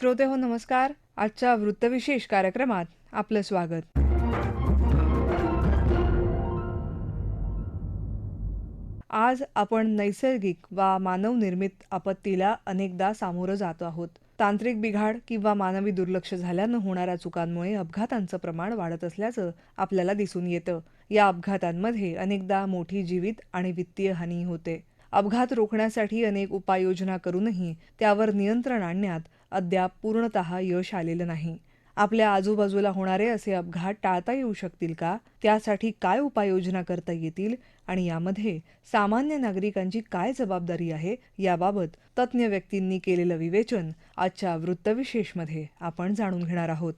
श्रोते हो नमस्कार. आजच्या वृत्तविशेष कार्यक्रमात आपलं स्वागत. आज आपण नैसर्गिक वा मानवनिर्मित आपत्तीला अनेकदा सामोरं जातो आहोत. तांत्रिक बिघाड किंवा मानवी दुर्लक्ष झाल्यानं होणाऱ्या चुकांमुळे अपघातांचं प्रमाण वाढत असल्याचं आपल्याला दिसून येतं. या अपघातांमध्ये अनेकदा मोठी जीवित आणि वित्तीय हानी होते. अपघात रोखण्यासाठी अनेक उपाययोजना करूनही त्यावर नियंत्रण आणण्यात अद्याप पूर्णतः यश आलेलं नाही. आपल्या आजूबाजूला होणारे असे अपघात टाळता येऊ शकतील का? त्यासाठी काय उपाययोजना करता येतील? आणि यामध्ये सामान्य नागरिकांची काय जबाबदारी आहे? याबाबत तज्ज्ञ व्यक्तींनी केलेलं विवेचन आजच्या वृत्तविशेषमध्ये आपण जाणून घेणार आहोत.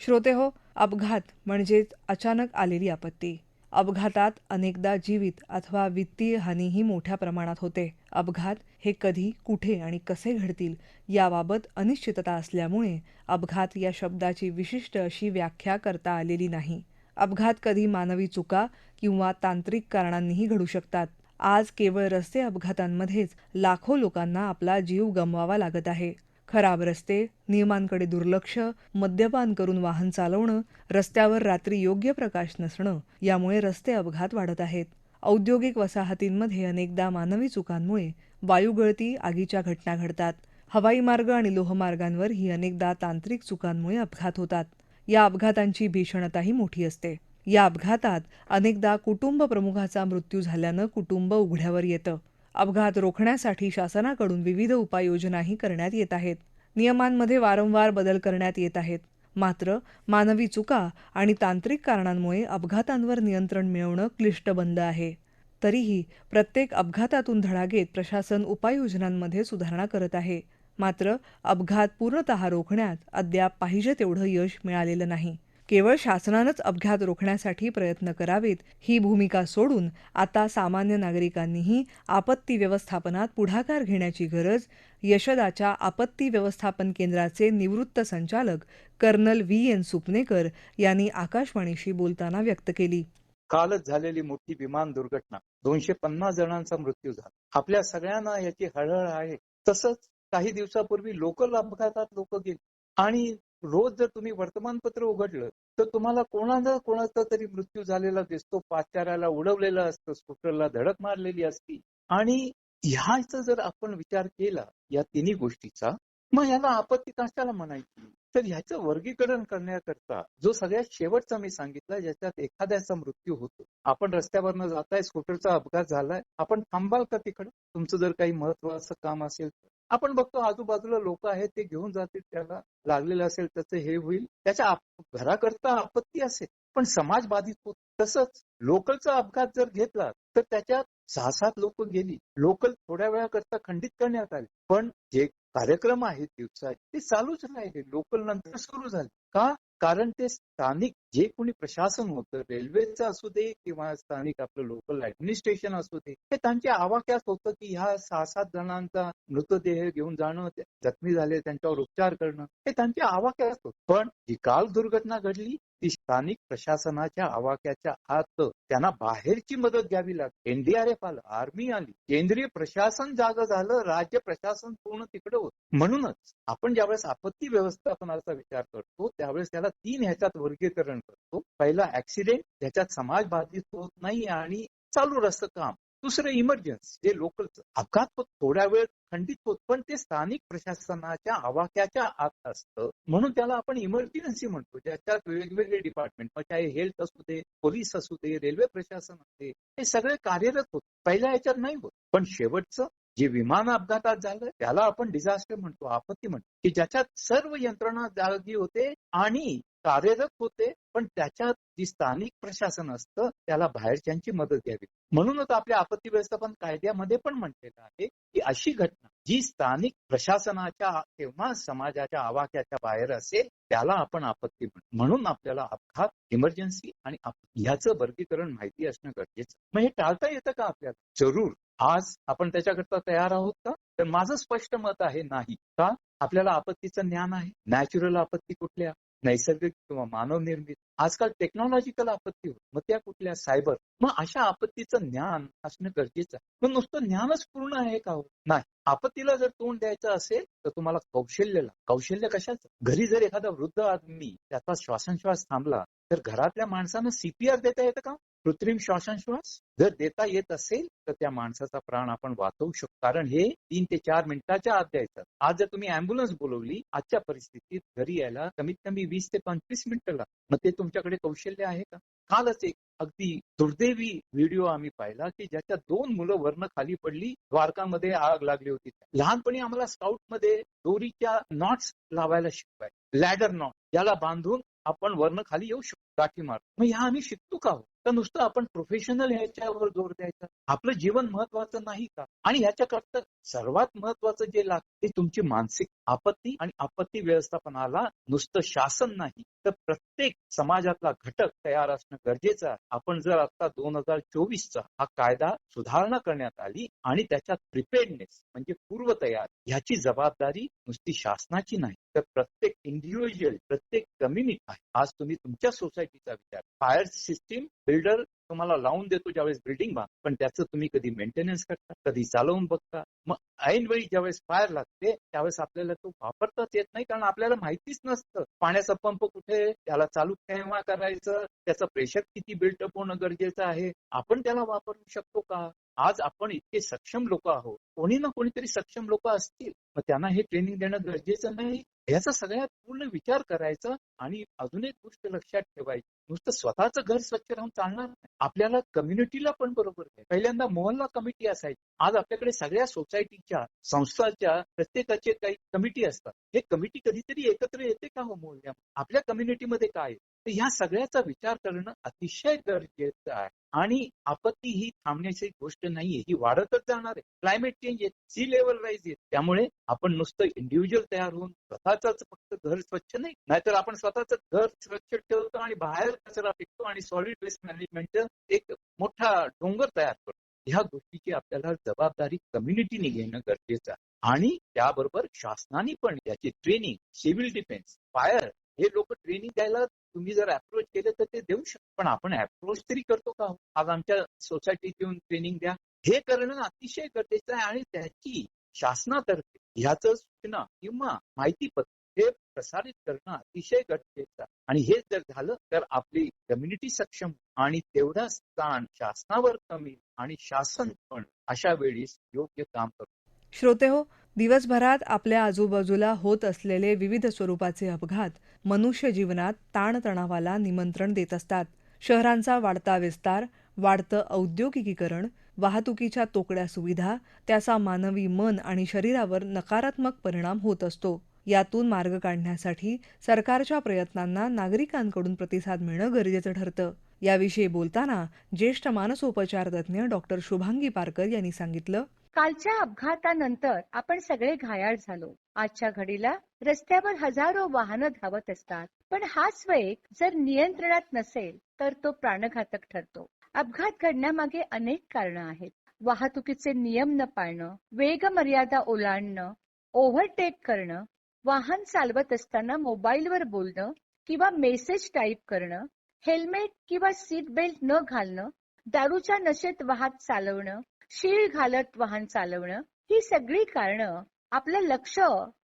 श्रोते हो अपघात म्हणजेच अचानक आलेली आपत्ती. अपघातात अनेकदा जीवित अथवा वित्तीय हानीही मोठ्या प्रमाणात होते. अपघात हे कधी कुठे आणि कसे घडतील याबाबत अनिश्चितता असल्यामुळे अपघात या शब्दाची विशिष्ट अशी व्याख्या करता आलेली नाही. अपघात कधी मानवी चुका किंवा तांत्रिक कारणांनीही घडू शकतात. आज केवळ रस्ते अपघातांमध्येच लाखो लोकांना आपला जीव गमवावा लागत आहे. खराब रस्ते नियमांकडे दुर्लक्ष मद्यपान करून वाहन चालवणं रस्त्यावर रात्री योग्य प्रकाश नसणं यामुळे रस्ते अपघात वाढत आहेत. औद्योगिक वसाहतींमध्ये अनेकदा मानवी चुकांमुळे वायुगळती आगीच्या घटना घडतात. हवाई मार्ग आणि लोहमार्गांवरही अनेकदा तांत्रिक चुकांमुळे अपघात होतात. या अपघातांची भीषणताही मोठी असते. या अपघातात अनेकदा कुटुंब प्रमुखाचा मृत्यू झाल्यानं कुटुंब उघड्यावर येतं. अपघात रोखण्यासाठी शासनाकडून विविध उपाययोजनाही करण्यात येत आहेत. नियमांमध्ये वारंवार बदल करण्यात येत आहेत. मात्र मानवी चुका आणि तांत्रिक कारणांमुळे अपघातांवर नियंत्रण मिळवणं क्लिष्ट बंद आहे. तरीही प्रत्येक अपघातातून धडा घेत प्रशासन उपाययोजनांमध्ये सुधारणा करत आहे. मात्र अपघात पूर्णतः रोखण्यात अद्याप पाहिजे तेवढं यश मिळालेलं नाही. केवळ शासनानंच अपघात रोखण्यासाठी प्रयत्न करावेत ही भूमिका सोडून आता सामान्य नागरिकांनीही आपत्ती व्यवस्थापनात पुढाकार घेण्याची गरज यशदाच्या आपत्ती व्यवस्थापन केंद्राचे निवृत्त संचालक कर्नल व्ही. एन. सुपनेकर यांनी आकाशवाणीशी बोलताना व्यक्त केली. कालच झालेली मोठी विमान दुर्घटना दोनशे पन्नास जणांचा मृत्यू झाला. आपल्या सगळ्यांना याची हळहळ आहे. तसंच काही दिवसापूर्वी लोकल अपघातात लोक गेले आणि रोज जर तुम्ही वर्तमानपत्र उघडलं तर तुम्हाला कोणाचा कोणाचा तरी मृत्यू झालेला दिसतो पाचाऱ्याला उडवलेलं असतं स्कूटरला धडक मारलेली असती. आणि ह्याचा जर आपण विचार केला या तिन्ही गोष्टीचा मग याला आपत्ती कशाला म्हणायची? तर ह्याचं वर्गीकरण करण्याकरता जो सगळ्यात शेवटचा मी सांगितलं ज्याच्यात एखाद्याचा मृत्यू होतो. आपण रस्त्यावरनं जाताय स्कूटरचा अपघात झालाय आपण थांबाल का तिकडं? तुमचं जर काही महत्वाचं काम असेल तर. आपण बघतो आजूबाजूला लोक आहेत ते घेऊन जातील त्याला लागलेलं असेल त्याचं हे होईल. त्याच्या घराकरता आपत्ती असेल पण समाज बाधित होत तसंच लोकलचा अपघात जर घेतला तर त्याच्यात सहा सात लोक गेली. लोकल थोड्या वेळाकरता खंडित करण्यात आले. पण जे कार्यक्रम आहेत दिवसाचे ते चालूच राहिले. लोकल नंतर सुरू झाले. का? कारण ते स्थानिक जे कोणी प्रशासन होतं रेल्वेचं असू दे किंवा स्थानिक आपलं लोकल ऍडमिनिस्ट्रेशन असू दे हे त्यांच्या आवाक्यात होतं की ह्या सहा सात जणांचा मृतदेह घेऊन जाणं जखमी झाले त्यांच्यावर उपचार करणं हे त्यांच्या आवाक्यात होतं. पण ही काल दुर्घटना घडली ती स्थानिक प्रशासनाच्या आवाक्याच्या आत त्यांना बाहेरची मदत घ्यावी लागते. एनडीआरएफ आलं आर्मी आली केंद्रीय प्रशासन जाग झालं राज्य प्रशासन पूर्ण तिकडे होत. म्हणूनच आपण ज्यावेळेस आपत्ती व्यवस्थापनाचा विचार करतो त्यावेळेस त्याला तीन ह्याच्यात वर्गीकरण करतो. पहिला ऍक्सिडेंट ज्याच्यात समाज बाधित होत नाही आणि चालू रस्त काम. दुसरं इमर्जन्सी जे लोकल अपघात होत थोड्या वेळ खंडित होत पण ते स्थानिक प्रशासनाच्या आवाक्याच्या आत असतं. म्हणून त्याला आपण इमर्जन्सी म्हणतो ज्याच्यात वेगवेगळे डिपार्टमेंट मग चाहे हेल्थ असू दे पोलीस असू दे रेल्वे प्रशासन असते हे सगळे कार्यरत होत. पहिल्या याच्यात नाही होत. पण शेवटचं जे विमान अपघातात झालं त्याला आपण डिझास्टर म्हणतो आपत्ती म्हणतो की ज्याच्यात सर्व यंत्रणा जागी होते आणि कार्यरत होते पण त्याच्यात जी स्थानिक प्रशासन असतं त्याला बाहेरच्यांची मदत घ्यावी. म्हणूनच आपल्या आपत्ती व्यवस्थापन कायद्यामध्ये पण म्हटलेलं आहे की अशी घटना जी स्थानिक प्रशासनाच्या किंवा समाजाच्या आवाक्याच्या बाहेर असेल त्याला आपण आपत्ती म्हणून आपल्याला अपघात इमर्जन्सी आणि ह्याचं वर्गीकरण माहिती असणं गरजेचं मग हे टाळता येतं का आपल्याला? जरूर. आज आपण त्याच्याकरता तयार आहोत का? तर माझं स्पष्ट मत आहे नाही का? आपल्याला आपत्तीचं ज्ञान आहे. नॅचरल आपत्ती कुठल्या? नैसर्गिक किंवा मानव निर्मित आजकाल टेक्नॉलॉजिकल आपत्ती होत. मग त्या कुठल्या? सायबर मग अशा आपत्तीचं ज्ञान असणं गरजेचं आहे. मग नुसतं ज्ञानच पूर्ण आहे का हो? नाही. आपत्तीला जर तोंड द्यायचं असेल तर तुम्हाला कौशल्य कौशल्य कशाचं? घरी जर एखादा वृद्ध आदमी त्याचा श्वासनश्वास थांबला तर घरातल्या माणसानं सीपीआर देता येतं का? कृत्रिम श्वासनश्वास जर देता येत असेल तर त्या माणसाचा प्राण आपण वाचवू शकतो. कारण हे तीन ते चार मिनिटाच्या आत द्यायचं. आज जर तुम्ही अँब्युलन्स बोलवली आजच्या परिस्थितीत घरी यायला कमीत कमी वीस ते पंचवीस मिनिटं लागतात. मग ते तुमच्याकडे कौशल्य आहे का? कालच एक अगदी दुर्दैवी व्हिडिओ आम्ही पाहिला की ज्याच्या दोन मुलं वर्ण खाली पडली द्वारकामध्ये आग लागली होती. लहानपणी आम्हाला स्काउटमध्ये दोरीच्या नॉट्स लावायला शिकवाय लॅडर नॉट. याला बांधून आपण वर्ण खाली येऊ शकतो काठी मार मग ह्या आम्ही शिकतो का हो? तर नुसतं आपण प्रोफेशनल ह्याच्यावर जोर द्यायचा. आपलं जीवन महत्वाचं नाही का? आणि ह्याच्याकरता सर्वात महत्वाचं जे लागते तुमची मानसिक आपत्ती आणि आपत्ती व्यवस्थापनाला नुसतं शासन नाही. तर प्रत्येक समाजातला घटक तयार असणं गरजेचं आहे. आपण जर आता दोन हजार चोवीसचा हा कायदा सुधारणा करण्यात आली आणि त्याच्यात प्रिपेअर्डनेस म्हणजे पूर्वतयार ह्याची जबाबदारी नुसती शासनाची नाही तर प्रत्येक इंडिव्हिज्युअल प्रत्येक कम्युनिटी आहे. आज तुम्ही तुमच्या सोसायटीचा विचार फायर सिस्टीम बिल्डर तुम्हाला लावून देतो ज्यावेळेस बिल्डिंग मा पण त्याचं तुम्ही कधी मेंटेनन्स करता कधी चालवून बघता. मग ऐनवेळी ज्यावेळेस फायर लागते त्यावेळेस आपल्याला तो वापरताच येत नाही कारण आपल्याला माहितीच नसतं. पाण्याचा पंप कुठे त्याला चालू केव्हा करायचं त्याचं प्रेशर किती बिल्टअप होणं गरजेचं आहे आपण त्याला वापरू शकतो का? आज आपण इतके सक्षम लोक आहोत कोणी ना कोणीतरी सक्षम लोक असतील. मग त्यांना हे ट्रेनिंग देणं गरजेचं नाही. याचा सगळ्यात पूर्ण विचार करायचा आणि अजून एक गोष्ट लक्षात ठेवायची. नुसतं स्वतःच घर स्वच्छ राहून चालणार नाही. आपल्याला कम्युनिटीला पण बरोबर पहिल्यांदा मोहल्ला कमिटी असायची. आज आपल्याकडे सगळ्या सोसायटीच्या संस्थाच्या प्रत्येकाचे काही कमिटी असतात. हे कमिटी कधीतरी एकत्र येते का हो मोहल्ल्या आपल्या कम्युनिटीमध्ये काय आहे? ह्या सगळ्याचा विचार करणं अतिशय गरजेचं आहे. आणि आपत्ती ही थांबण्याची गोष्ट नाहीये. ही वाढतच जाणार आहे. क्लायमेट चेंज येत सी लेवल राईज येत त्यामुळे आपण नुसतं इंडिव्हिज्युअल तयार होऊन स्वतःच फक्त घर स्वच्छ नाही नाहीतर आपण स्वतःच घर स्वच्छ ठेवतो आणि बाहेर कचरा फेकतो आणि सॉलिड वेस्ट मॅनेजमेंट एक मोठा डोंगर तयार करतो. ह्या गोष्टीची आपल्याला जबाबदारी कम्युनिटीने घेणं गरजेचं आहे. आणि त्याबरोबर शासनाने पण याची ट्रेनिंग सिव्हिल डिफेन्स फायर हे लोक ट्रेनिंग द्यायला तुम्ही जर अप्रोच केलं तर ते देऊ शकतो. पण आपण अप्रोच तरी करतो का? आज आमच्या सोसायटीत येऊन ट्रेनिंग द्या. हे करणं अतिशय गरजेचं आहे आणि त्याची शासनातर्फे ह्याच सूचना किंवा माहितीपत्र हे प्रसारित करणं अतिशय गरजेचं आहे. आणि हे जर झालं तर आपली कम्युनिटी सक्षम आणि तेवढा स्थान शासनावर कमी आणि शासन पण अशा वेळीस योग्य काम करतो श्रोते हो दिवसभरात आपल्या आजूबाजूला होत असलेले विविध स्वरूपाचे अपघात मनुष्य जीवनात ताणतणावाला निमंत्रण देत असतात. शहरांचा वाढता विस्तार वाढतं औद्योगिकीकरण वाहतुकीच्या तोकड्या सुविधा त्याचा मानवी मन आणि शरीरावर नकारात्मक परिणाम होत असतो. यातून मार्ग काढण्यासाठी सरकारच्या प्रयत्नांना नागरिकांकडून प्रतिसाद मिळणं गरजेचं ठरतं. याविषयी बोलताना ज्येष्ठ मानसोपचार तज्ज्ञ डॉक्टर शुभांगी पारकर यांनी सांगितलं कालच्या अपघातानंतर आपण सगळे घायाळ झालो. आजच्या घडीला रस्त्यावर हजारो वाहनं धावत असतात. पण हाच वेग जर नियंत्रणात नसेल तर तो प्राणघातक ठरतो. अपघात घडण्यामागे अनेक कारणं आहेत. वाहतुकीचे नियम न पाळणं वेग मर्यादा ओलांडणं ओव्हरटेक करणं वाहन चालवत असताना मोबाईलवर बोलणं किंवा मेसेज टाईप करणं हेल्मेट किंवा सीट बेल्ट न घालणं दारूच्या नशेत वाहत चालवणं शीळ घालत वाहन चालवणं ही सगळी कारणं आपलं लक्ष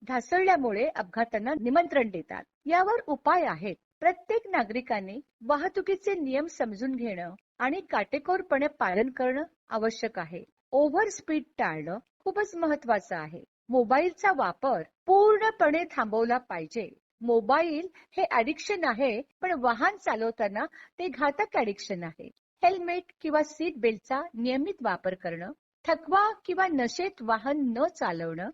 ढासळल्यामुळे अपघातांना निमंत्रण देतात. यावर उपाय आहेत. प्रत्येक नागरिकाने वाहतुकीचे नियम समजून घेणं आणि काटेकोरपणे पालन करणं आवश्यक आहे. ओव्हर स्पीड टाळणं खूपच महत्वाचं आहे. मोबाईलचा वापर पूर्णपणे थांबवला पाहिजे. मोबाईल हे ऍडिक्शन आहे पण वाहन चालवताना ते घातक ऍडिक्शन आहे. हेल्मेट किंवा सीट बेल्टचा नियमित वापर करणं थकवा किंवा नशेत वाहन न चालवणं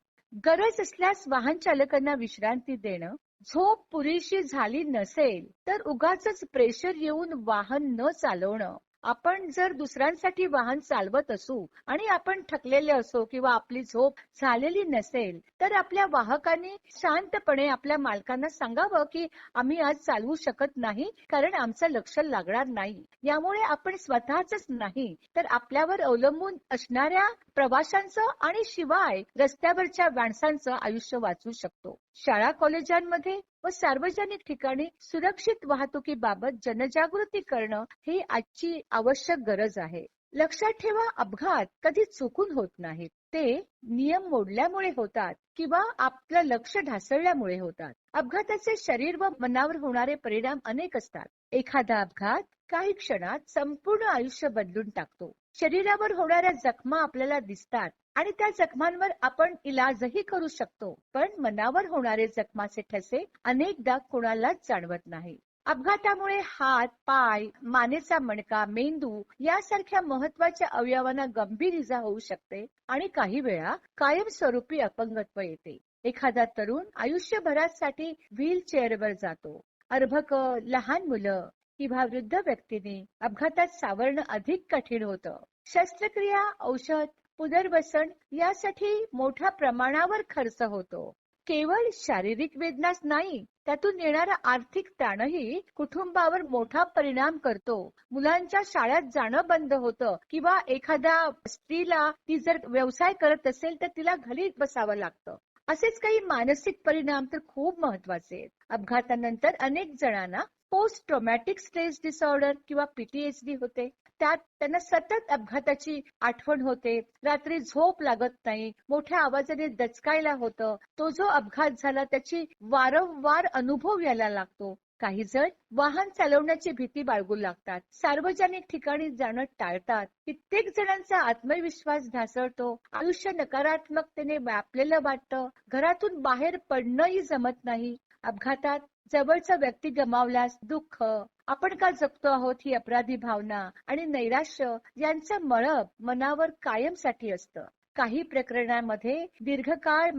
गरज असल्यास वाहन चालकांना विश्रांती देणं झोप पुरेशी झाली नसेल तर उगाच प्रेशर येऊन वाहन न चालवणं. आपण जर दुसऱ्यांसाठी वाहन चालवत असू आणि आपण थकलेले असो किंवा आपली झोप झालेली नसेल तर आपल्या वाहकांनी शांतपणे आपल्या मालकांना सांगावं की आम्ही आज चालवू शकत नाही कारण आमचं लक्ष लागणार नाही. यामुळे आपण स्वतःच नाही तर आपल्यावर अवलंबून असणाऱ्या प्रवाशांचं आणि शिवाय रस्त्यावरच्या माणसांचं आयुष्य वाचू शकतो. शाळा कॉलेजांमध्ये व सार्वजनिक ठिकाणी सुरक्षित वाहतुकीबाबत जनजागृती करणं ही आजची आवश्यक गरज आहे. लक्षात ठेवा अपघात कधी चुकून होत नाहीत. ते नियम मोडल्यामुळे होतात किंवा आपलं लक्ष ढासळल्यामुळे होतात. अपघाताचे शरीर व मनावर होणारे परिणाम अनेक असतात. एखादा अपघात काही क्षणात संपूर्ण आयुष्य बदलून टाकतो. शरीरावर होणाऱ्या जखमा आपल्याला दिसतात आणि त्या जखमांवर आपण इलाजही करू शकतो. पण मनावर होणारे जखमाचे ठसे अनेकदा कोणालाच जाणवत नाही. अपघातामुळे हात पाय मानेचा मणका मेंदू यासारख्या महत्त्वाच्या अवयवांना गंभीर इजा होऊ शकते आणि काही वेळा कायमस्वरूपी अपंगत्व येते. एखादा तरुण आयुष्यभरासाठी व्हील चेअरवर जातो. अर्भक लहान मुलं किंवा वृद्ध व्यक्तीने अपघातात सावरणं अधिक कठीण होतं. शस्त्रक्रिया औषध पुनर्वसन यासाठी मोठ्या प्रमाणावर खर्च होतो. केवळ शारीरिक वेदनाच नाही त्यातून येणारा आर्थिक ताणही कुटुंबावर मोठा परिणाम करतो. मुलांच्या शाळेत जाणं बंद होतं किंवा एखाद्या स्त्रीला ती जर व्यवसाय करत असेल तर तिला घरी बसावं लागतं. असेच काही मानसिक परिणाम तर खूप महत्त्वाचे आहेत. अपघातानंतर अनेक जणांना पोस्ट ट्रोमॅटिक स्ट्रेस डिसऑर्डर किंवा पीटीएचडी होते. त्यात त्यांना सतत अपघाताची आठवण होते. रात्री झोप लागत नाही. मोठ्या आवाजाने दचकायला होतं. तो जो अपघात झाला त्याची वारंवार अनुभव यायला लागतो. काही जण वाहन चालवण्याची भीती बाळगू लागतात. सार्वजनिक ठिकाणी जाणं टाळतात. कित्येक जणांचा आत्मविश्वास ढासळतो. आयुष्य नकारात्मकतेने व्यापलेलं वाटतं. घरातून बाहेर पडणंही जमत नाही. अपघातात जवळचा व्यक्ती गमावल्यास दुःख. आपण का जगतो आहोत ही अपराधी भावना आणि नैराश्य यांचं मळब मनावर कायमसाठी असतं. काही प्रकरणांमध्ये दीर्घकाळ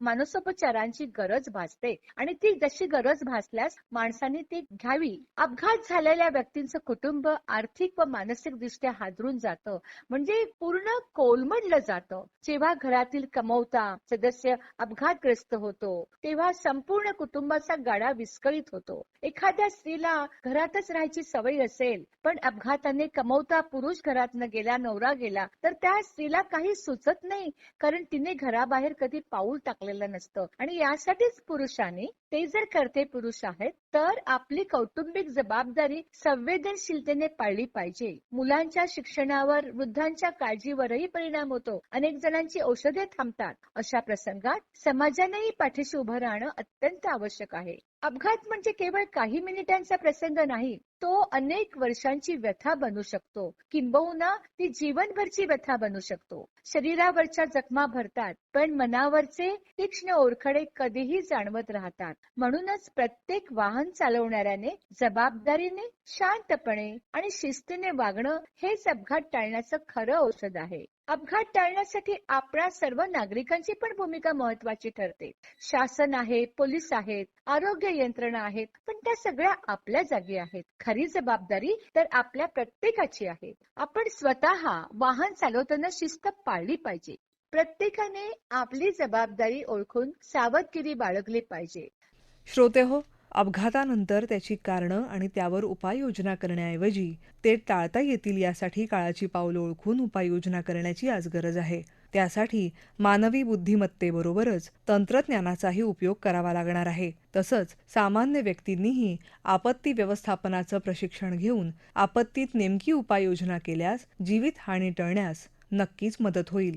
मानसोपचारांची गरज भासते. आणि ती जशी गरज भासल्यास माणसाने ती घ्यावी. अपघात झालेल्या व्यक्तींचं कुटुंब आर्थिक व मानसिक दृष्ट्या हादरून जातं. म्हणजे पूर्ण कोलमडलं जातं. जेव्हा घरातील कमवता सदस्य अपघातग्रस्त होतो तेव्हा संपूर्ण कुटुंबाचा गाडा विस्कळीत होतो. एखाद्या स्त्रीला घरातच राहायची सवय असेल पण अपघाताने कमवता पुरुष घरातनं गेला नवरा गेला तर त्या स्त्रीला काही सुचत नाही. कारण तिने घराबाहेर कधी पाऊल टाकलेलं नसतं. आणि यासाठीच पुरुषाने ते जर करते पुरुष आहेत तर आपली कौटुंबिक जबाबदारी संवेदनशीलतेने पाळली पाहिजे. मुलांच्या शिक्षणावर वृद्धांच्या काळजीवरही परिणाम होतो. अनेक जणांची औषधे थांबतात. अशा प्रसंगात समाजानेही पाठीशी उभं राहणं अत्यंत आवश्यक आहे. अपघात म्हणजे केवळ काही मिनिटांचा प्रसंग नाही तो अनेक वर्षांची व्यथा बनू शकतो. किंबहुना ती जीवनभरची व्यथा बनू शकतो. शरीरावरच्या जखमा भरतात पण मनावरचे तीक्ष्ण ओरखडे कधीही जाणवत राहतात. म्हणूनच प्रत्येक वाहन चालवणाऱ्याने जबाबदारीने शांतपणे आणि शिस्तीने वागणं हेच अपघात टाळण्याचं खरं औषध आहे. अपघात टाळण्यासाठी आपल्या सर्व नागरिकांची पण भूमिका महत्वाची ठरते. शासन आहे पोलीस आहेत आरोग्य यंत्रणा आहेत पण त्या सगळ्या आपल्या जागी आहेत. खरी जबाबदारी तर आपल्या प्रत्येकाची आहे. आपण स्वतः वाहन चालवताना शिस्त पाळली पाहिजे. प्रत्येकाने आपली जबाबदारी ओळखून सावधगिरी बाळगली पाहिजे. श्रोते हो अपघातानंतर त्याची कारणं आणि त्यावर उपाययोजना करण्याऐवजी ते टाळता येतील यासाठी काळाची पावलं ओळखून उपाययोजना करण्याची आज गरज आहे. त्यासाठी मानवी बुद्धिमत्तेबरोबरच तंत्रज्ञानाचाही उपयोग करावा लागणार आहे. तसंच सामान्य व्यक्तींनीही आपत्ती व्यवस्थापनाचं प्रशिक्षण घेऊन आपत्तीत नेमकी उपाययोजना केल्यास जीवितहानी टळण्यास नक्कीच मदत होईल.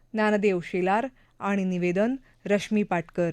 ज्ञानदेव शेलार आणि निवेदन रश्मी पाटकर.